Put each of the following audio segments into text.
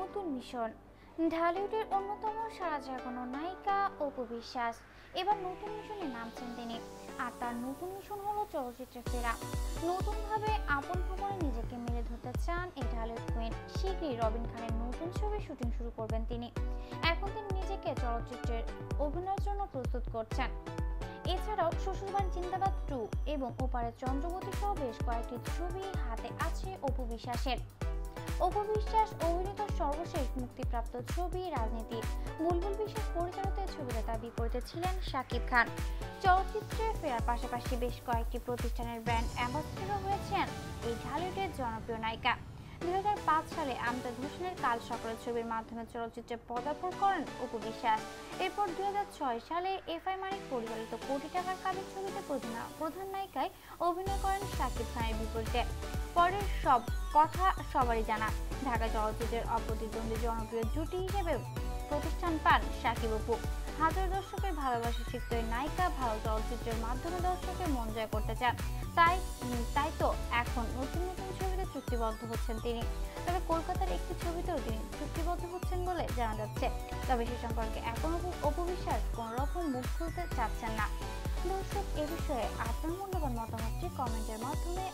নতুন মিশন। ঢালিউডের অন্যতম সারা জাগানো নায়িকা অপু বিশ্বাস। এবার নতুন মিশনে নামছেন তিনি। আর তার নতুন মিশন হলো চলচ্চিত্রে ফেরা। নতুনভাবে আপন ভবনে নিজেকে মেলে ধরতে চান এই ঢালিউড কুইন। শীঘ্রই রবিন খানের নতুন ছবির শুটিং শুরু করবেন তিনি। এখন তিনি নিজেকে চলচ্চিত্রের অভিনয়ের জন্য প্রস্তুত করছেন। এছাড়াও শ্বশুরবাড়ি জিন্দাবাদ টু এবং ওপারের চন্দ্রবতী সহ বেশ কয়েকটি ছবি হাতে আছে অপু বিশ্বাসের। অপু বিশ্বাস অভিনীত সর্বশেষ মুক্তিপ্রাপ্ত ছবি রাজনীতি। বুলবুল বিশ্বাস পরিচালিত ছবিতে তার বিপরীতে ছিলেন শাকিব খান। চলচ্চিত্রে ফেরার পাশাপাশি বেশ কয়েকটি প্রতিষ্ঠানের ব্র্যান্ড অ্যাম্বাসেডরও হয়েছেন এই ঢালিউডের জনপ্রিয় নায়িকা। দুই হাজার পাঁচ সালে আমজাদ হোসেনের কাল সকালের ছবির মাধ্যমে চলচ্চিত্রে পদার্পণ করেন অপু এরপর দুই হাজার ছয় সালে এফআই মানিক পরিচালিত কোটি টাকার কাজের ছবিতে প্রধান প্রধান নায়িকায় অভিনয় করেন শাকিব খানের বিপরীতে। পরের সব কথা সবারই জানা। ঢাকা চলচ্চিত্রের অপ্রতিদ্বন্দ্বী জনপ্রিয় জুটি হিসেবে প্রতিষ্ঠান পান শাকিব অপু। হাজার দর্শকের ভালোবাসা শিখতে নায়িকা ভালো চলচ্চিত্রের মাধ্যমে দর্শকের মন জয় করতে চান। তাই তাই তো এখন নতুন নতুন ছবিতে চুক্তিবদ্ধ হচ্ছেন তিনি। তবে কলকাতার একটি ছবিতেও তিনি চুক্তিবদ্ধ হচ্ছেন বলে জানা যাচ্ছে। তবে সে সম্পর্কে এখনও অপবিশ্বাস কোনো রকম মুখ খুলতে চাচ্ছেন না। দর্শক, এ বিষয়ে আপনার মূল্যবান মতামতটি কমেন্টের মাধ্যমে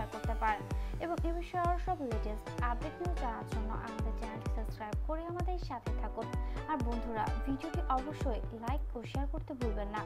শেয়ার করতে পারেন। এবং এ বিষয়ে সব লেটেস্ট আপডেট নিউজ জানার জন্য আমাদের চ্যানেলটি সাবস্ক্রাইব করে আমাদের সাথে থাকুন। আর বন্ধুরা ভিডিওটি অবশ্যই লাইক ও শেয়ার করতে ভুলবেন না।